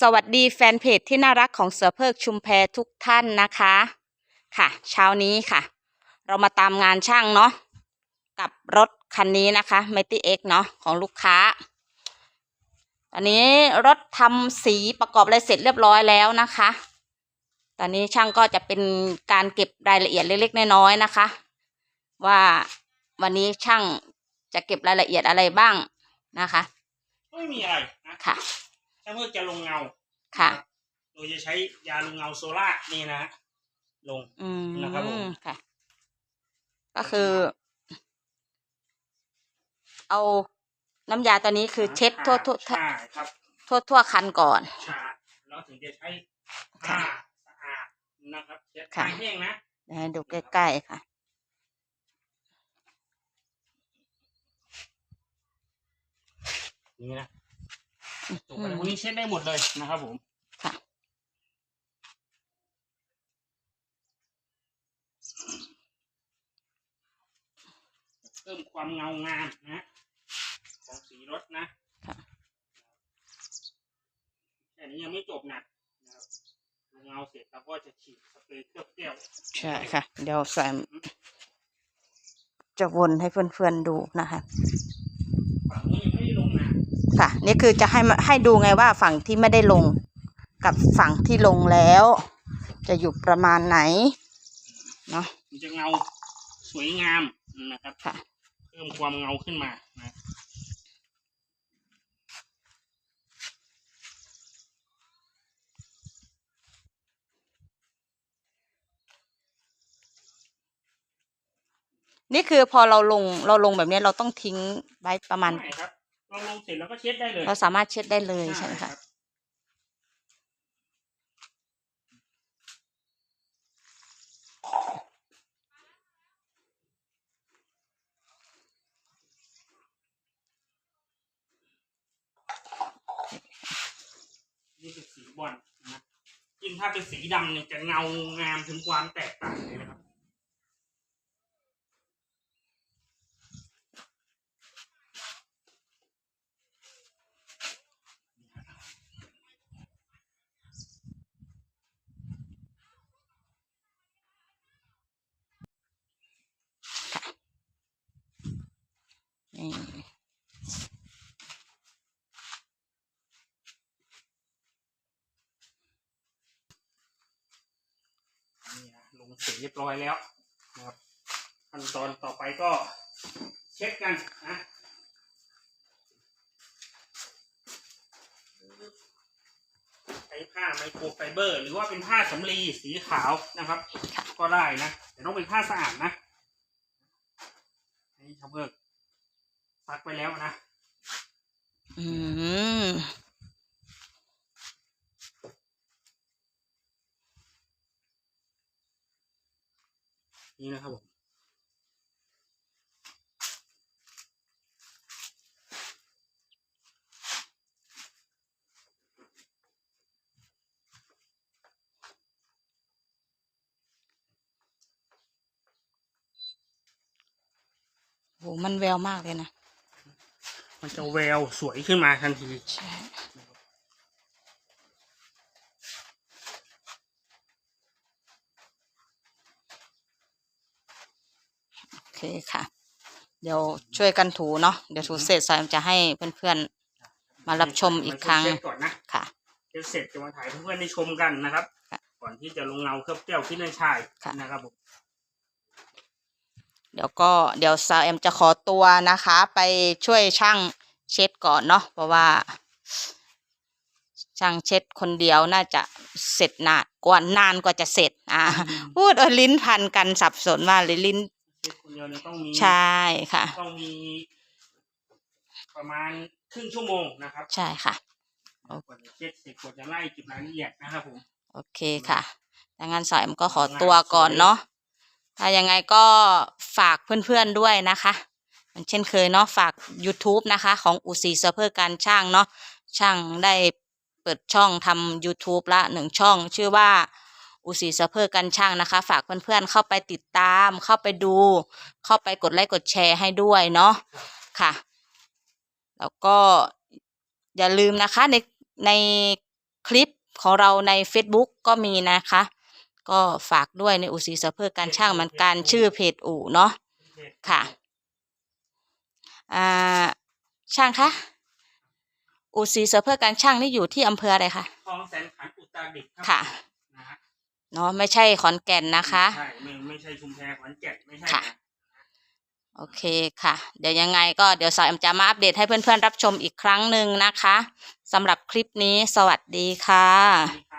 สวัสดีแฟนเพจที่น่ารักของเสือเพิกชุมแพทุกท่านนะคะ ค่ะ เช้านี้ค่ะ เรามาตามงานช่างเนาะกับรถคันนี้นะคะ m e t i X เนาะของลูกค้า ตอนนี้รถทำสีประกอบอะไรเสร็จเรียบร้อยแล้วนะคะ ตอนนี้ช่างก็จะเป็นการเก็บรายละเอียดเล็กๆน้อยๆนะคะ ว่าวันนี้ช่างจะเก็บรายละเอียดอะไรบ้างนะคะ ไม่มีอะไรนะค่ะ ถ้าเพื่อจะลงเงาค่ะ โดยจะใช้ยาลงเงาโซล่านี่นะฮะลงอืมนะครับผมค่ะ ก็คือ เอาน้ำยาตัวนี้คือเช็ดทั่วทั่วทั่วใช่ครับทั่วทั่วคันก่อนใช่แล้วถึงจะใช้ผ้าค่ะสะอาดนะครับเช็ดค่ะผ้าแห้งนะเดี๋ยวให้ดูใกล้ๆค่ะนี่นะ จบไปพวกนี้เช็ดได้หมดเลยนะครับผมค่ะเพิ่มความเงางามนะของสีรถนะค่ะแค่นี้ยังไม่จบนะนะครับลงเงาเสร็จเราก็จะฉีดสเปรย์เคลือบแก้วใช่ค่ะ เดี๋ยวใส่จะวนให้เพื่อนๆดูนะคะ ค่ะ นี่คือจะให้มาให้ดูไงว่าฝั่งที่ไม่ได้ลง กับฝั่งที่ลงแล้ว จะอยู่ประมาณไหนเนาะมันจะเงาสวยงามนะครับค่ะเพิ่มความเงาขึ้นมานะนี่คือพอเราลงเราลงแบบนี้เราต้องทิ้งไว้ประมาณใช่ครับ เราลงเสร็จแล้วก็เช็ดได้เลยเราสามารถเช็ดได้เลยใช่ไหมรัคะบนี่คือสีบอลนะยิ่งถ้าเป็นสีดำเนี่ยจะเงางามถึงความแตกต่างเลยนะครับ นี่ นี่นะลงสีเรียบร้อยแล้วนะครับขั้นตอนต่อไปก็เช็ดกันนะใช้ผ้าไมโครไฟเบอร์ หรือว่าเป็นผ้าสำลีสีขาวนะครับ ก็ได้นะแต่ต้องเป็นผ้าสะอาดนะนี่ชาวเบิกซักไปแล้วนะ อืม นี่นะครับผมโหมันแววมากเลยนะ มันจะแววสวยขึ้นมาทันที ใช่ เคค่ะ เดี๋ยวช่วยกันถูเนาะเดี๋ยวถูเสร็จสายจะให้เพื่อนๆ มารับชมอีกครั้งเช็ดก่อนนะค่ะเช็ดเสร็จจะมาถ่ายให้เพื่อนๆได้ชมกันนะครับค่ะก่อนที่จะลงเงาเคลือบแก้วที่เนินชายค่ะนะครับผมเดี๋ยวก็เดี๋ยวสาวแอมจะขอตัวนะคะ ไปช่วยช่างเช็ดก่อนเนาะเพราะว่า ช่างเช็ดคนเดียวน่าจะเสร็จนานกว่านานกว่าจะเสร็จ อ่าพูดเออลิ้นพันกันสับสนมากเลยลิ้น เช็ดคนเดียวเนี่ยต้องมีใช่ค่ะ ต้องมี ประมาณครึ่งชั่วโมงนะครับใช่ค่ะกว่าจะเช็ดเสร็จกว่าจะไล่เก็บรายละเอียดนะครับผมโอเคค่ะดังนั้นสาวแอมก็ขอตัวก่อนเนาะถ้ายังไงก็ฝากเพื่อนๆด้วยนะคะเหมือนเช่นเคยเนาะฝาก YouTube นะคะ ของอูซีเซอร์เพอร์การช่างเนาะช่างได้เปิดช่องทำ YouTube ละหนึ่งช่อง ชื่อว่า อูซีเซอร์เพอร์การช่างนะคะ ฝากเพื่อนๆเข้าไปติดตาม เข้าไปดู เข้าไปกดไลค์กดแชร์ให้ด้วยเนาะค่ะ แล้วก็อย่าลืมนะคะในในคลิปของเราใน Facebook ก็มีนะคะ ก็ฝากด้วยในอู่สีเสือเพื่อการช่างเหมือนกันชื่อเพจอู่เนาะค่ะอ่าช่างคะอู่สีเสือเพื่อการช่างนี่อยู่ที่อำเภออะไรคะคลองแสนขันอุตรดิตถ์ครับค่ะนะฮะ เนาะไม่ใช่ขอนแก่นนะคะ ใช่ไม่ไม่ใช่ชุมแพขอนแก่นไม่ใช่ค่ะ นะ โอเคค่ะ เดี๋ยวยังไงก็เดี๋ยวสาวแอมจะมาอัปเดตให้เพื่อนๆรับชมอีกครั้งหนึ่งนะคะสำหรับคลิปนี้สวัสดีค่ะสวัสดี